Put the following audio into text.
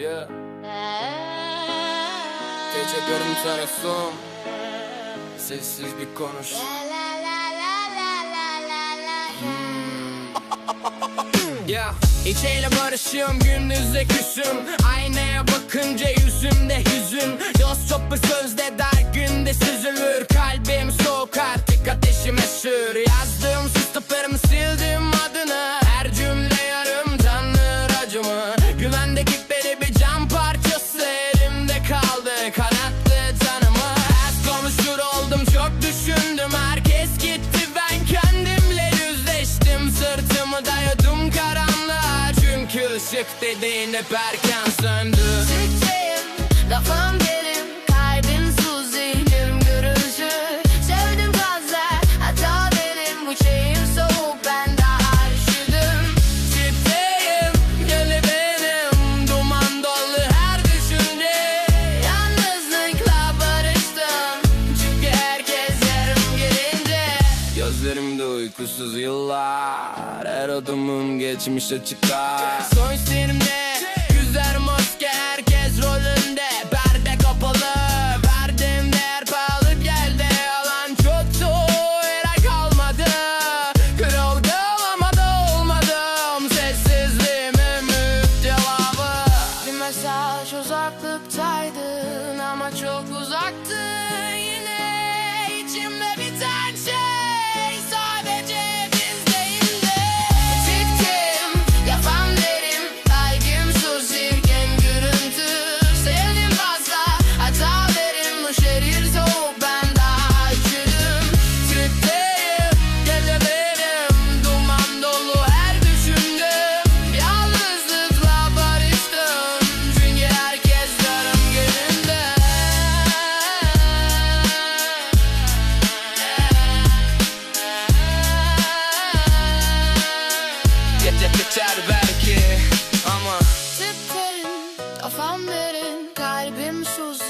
Yeah. Gece görüntüler son. Sessiz bir konuş. Yeah. İçeyle barışım gündüzde küsüm. Aynaya bakınca yüzümde hüzün. Dost topu sözde Çık dediğini berken söndü. Titreyim daha Uykusuz yıllar Her adımım geçmişe çıkar. Son isteğimde Çer belki ama Tiplerin, kafam derin, kalbim suzlu